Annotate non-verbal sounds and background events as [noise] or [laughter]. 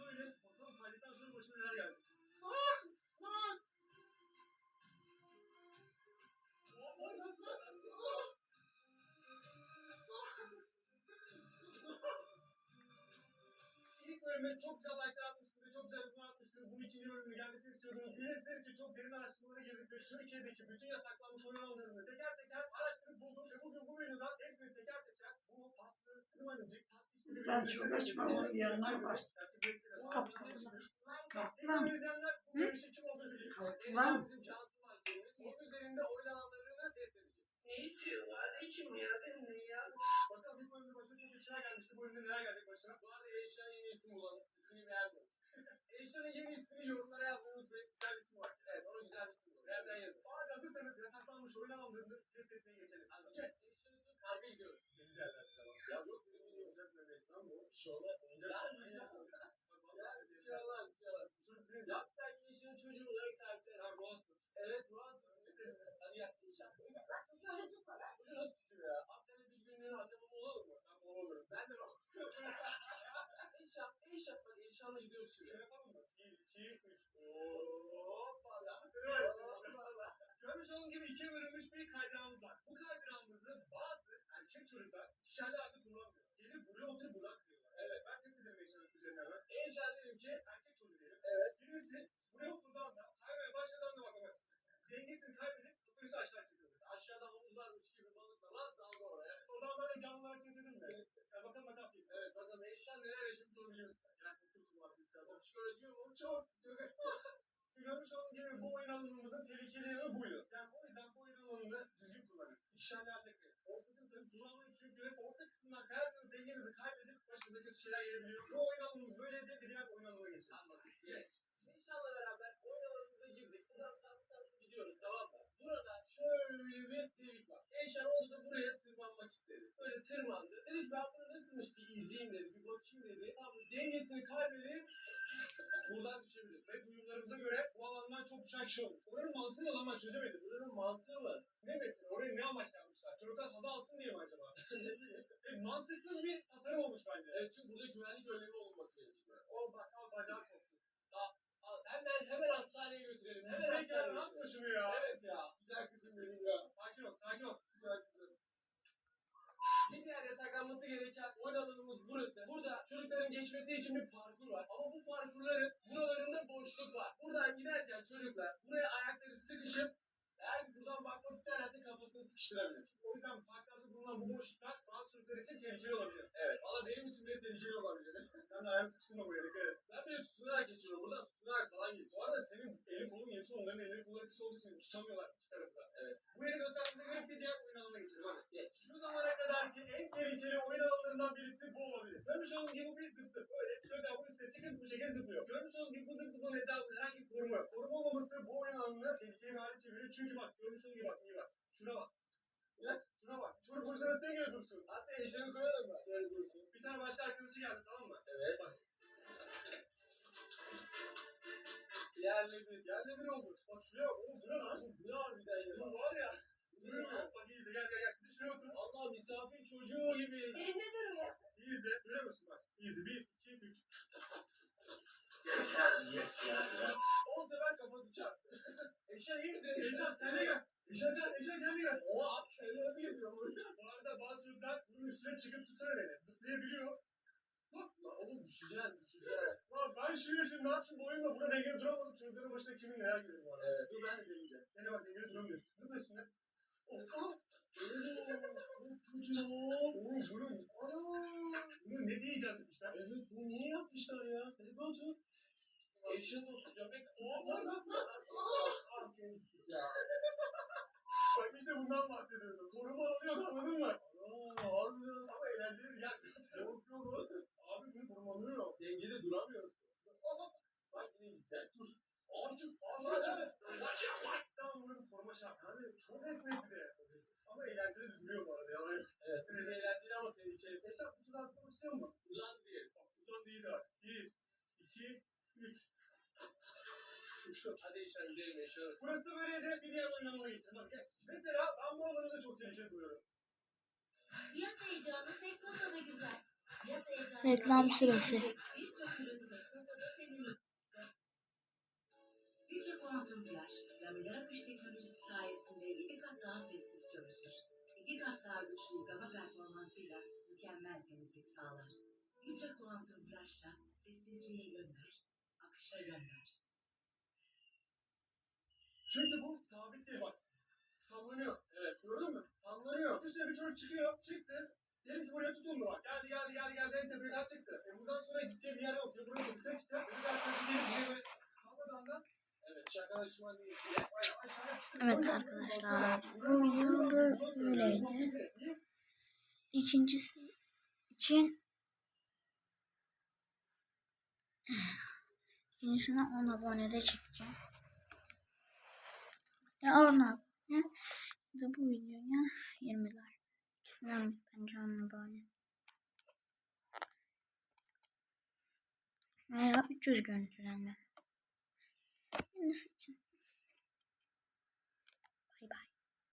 böyle. Bakalım kaydıktan sonra başına neler geldi. İlk bölüme çok güzel like'lar atmışsınız, çok güzel yorumlar atmışsınız. Bunun ikinci bölümünün gelmesini istiyordunuz. Bilinçler için çok derin araştırmalara girdik ve Türkiye'deki bütün yasaklanmış oyun alanlarını teker teker araştırıp bulduk. Ve bugün bu videoda hepsini teker teker bu tatlı, kıvırcık, tatlış bir Ben çok açmam onu yanına baş. Kapı kapı. Onun başına? Bu arada Eyşan'a yeni. İsmini yorumlara yazmayı unutmayın. Güzel bir isim var. Evet ona güzel bir isim bulalım. Nereden yazın? Eğer hazırsanız yasaklanmış oyun alanlarını test etmeye geçelim. Hadi bakalım. Eyşan'ın tüm karga gidiyoruz. Deniz yerlerde tamam. Ya yok benim bilmiyorum. Olacak böyle tamam mı? Bir şey olmaz. Ya bir şey olmaz. Bir şey olmaz. Şey? Yap sen çocuğu olarak. Sen boğazsın. Evet Muazzam. Hadi yap Eyşan. Bak şöyle tutma lan. Çocuğu nasıl tutuyor ya? Abi bir günlüğüne adamım olur mu? Ben olurum. Ben de. Bak Eyşan'la gidiyoruz şimdi. Şöyle yapalım mı? 1, 2, 3. Hoppala. Evet. Hoppala. Görmüş olduğunuz gibi ikiye bölünmüş bir kaydırağımız var. Bu kaydırağımızı bazı erkek çocuklar şişerli halde kullanmıyor. Gelip buraya oturup buradan kırıyorlar. Evet. Ben test edelim yaşamak üzerine hemen. Dedim ki Erkek diyelim. Evet. Birisi buraya oturduğu anda kaymaya başladığı anda bak bak. Dengesini kaybedip kafayı aşağı çekiyor. aşağıda havuz varmış gibi balıklar dalga oraya. O zaman böyle canlı olarak test edelim mi? Ya bakalım bakalım. Evet bakalım Eyşan neler yaşamış onu biliyoruz. Ya çok kötü bu arada hissiyatı. O psikoloji mi? Çok çok. Görmüş olduğunuz gibi bu oyun alanımızın tehlikeli yanı buydu. Yani o yüzden bu oyun alanını düzgün kullanın. İşlerle halde kıyın. Ortasını sarıp kullanmayı çünkü hep orta kısmından kayarsanız dengenizi kaybedip başınıza kötü şeyler gelebiliyor. Bu oyun alanımız böyleydi. Bir diğer oyun alanına geçelim. Anladım. Yes. Eyşan'la beraber oyun alanımıza girdik. Buradan tatlı tatlı gidiyoruz tamam mı? Burada şöyle bir delik var. Eyşan oldu da buraya tırmanmak istedi. Böyle tırmandı. Dedik ben bunu nasılmış bir izleyeyim dedi. Bir bakayım dedi. Tam dengesini kaybedip buradan düşebilir. Ve duyumlarımıza göre bu alandan çok düşen kişi olmuş. Oranın mantığını ama çözemedim. Buranın mantığı mı? Ne mesela? Oraya ne amaçla yapmışlar? Çocuklar hava alsın diye mi acaba? [laughs] e, mantıksız bir tasarım olmuş bence. Evet çünkü burada güvenlik önlemi olması gerekiyor. O bak al bacağı koptu. Al, hemen hemen hastaneye götürelim. Hemen hastaneye götürelim. şunu ya. Evet ya. Güzel kızım benim ya. Sakin ol, sakin ol. Güzel kızım. Bir diğer yasaklanması gereken oyun alanımız burası. Burada çocukların geçmesi için bir parkur var. Ama bu parkurların buralarında boşluk var. Buradan giderken çocuklar buraya ayakları sıkışıp eğer buradan bakmak isterlerse kafasını sıkıştırabilir. O yüzden parklarda bulunan bu boşluklar bazı çocuklar için tehlikeli olabilir. Evet. Valla benim için bile tehlikeli olabilir. Sen de ayağını sıkıştırma buraya dikkat et. Ben bile tutunarak geçiyorum. Buradan tutunarak falan Bu geçiyorum. arada senin elin kolun yetiyor, onların elleri kolları kısa olduğu için tutamıyorlar iki tarafı da. Evet. Bu yeri gösterdiğimize göre bir diğer oyun alanına geçelim hadi. Geç. Şu zamana kadarki en tehlikeli oyun birisi bu olabilir. Görmüş olduğunuz gibi bu bir zıp zıp. Böyle çocuklar bu üstüne çıkıp bu şekilde zıplıyor. Görmüş olduğunuz gibi bu zıp zıpın etrafında herhangi bir koruma yok. Koruma olmaması bu oyun alanını tehlikeli bir hale çeviriyor. Çünkü bak görmüş olduğunuz gibi bak iyi bak. Şuna bak. Ya, şuna bak. Şunu bu sırası ne göre dursun? Hatta eşimi koyalım mı? Şöyle dursun. Bir tane başka arkadaşı geldi tamam mı? Evet. Bak. Yerli bir. Yerle bir oldu. Bak şuraya bak. Oğlum bu ne lan? Bu ne harbiden ya? Bu var ya. Duymuyor. Bak iyi izle gel gel gel. Bir de şuraya otur. Allah misafir çocuğu gibi. Bu arada bazı çocuklar bunun üstüne çıkıp tutar beni. Zıplayabiliyor. Lan oğlum düşeceksin düşeceksin. Lan ben şu yaşım ne yapayım bu oyunda buna dengeli duramadım. Çocukların başına kimin neler geliyor bu arada. Evet dur ben de deneyeceğim. Gene bak dengeli duramıyorsun. Zıpla üstüne. Oğlum çok kötü Oğlum bunun. Ana. Bunu ne diye icat etmişler? Evet bu niye yapmışlar ya? Hadi otur. Eşen oturacağım. Oğlum. Ya. Bak işte bundan bahsediyorum. Koruma alıyor anladın mı? Aa, harbiden. Ama eğlenceli. Ya yok yok. Abi bunu korumalıyor. Dengede duramıyoruz. Bak yine gideceğiz. Dur. Artık anladım. Tamam bunun koruma şartı. Hani çok esnek bir de. Ama eğlenceli duruyor bu arada. Yok. Evet sizin eğlenceli ama tehlikeli. Eşat kutuda atlamak istiyor musun? Diyelim. Bak kutudan değil daha. Bir, iki, üç. Kuşlar. Burası böyle de bir diğer oynamalı Mesela ben bu alanı da çok tehlikeli buluyorum. Yaz heyecanı tek masada güzel. Yaz heyecanı Reklam süresi. Birçok ürünü tek masada sevinir. Birçok orantumcular, laminer akış teknolojisi sayesinde iki kat daha sessiz çalışır. İki kat daha güçlü yıkama performansıyla mükemmel temizlik sağlar. Birçok orantumcular sessizliğe gönder, akışa gönder. Çünkü bu sabit değil bak. Sallanıyor. Evet gördün mü? Sallanıyor. Üstüne bir çocuk çıkıyor. Çıktı. Dedim ki buraya tutundu bak. Geldi geldi geldi geldi. En tepeden çıktı. E buradan sonra gideceği bir yer yok. Ya buraya bir ses çıkacak. Bir daha gelip buraya böyle salladı anda. Evet arkadaşlar bu video bö- böyleydi. İkincisi için [sighs] ikincisine 10 abonede çekeceğim. Ya 10 abone ya bu videoya 20 like. İkisinden bence 10 abone. Veya 300 görüntülenme. Birisi için.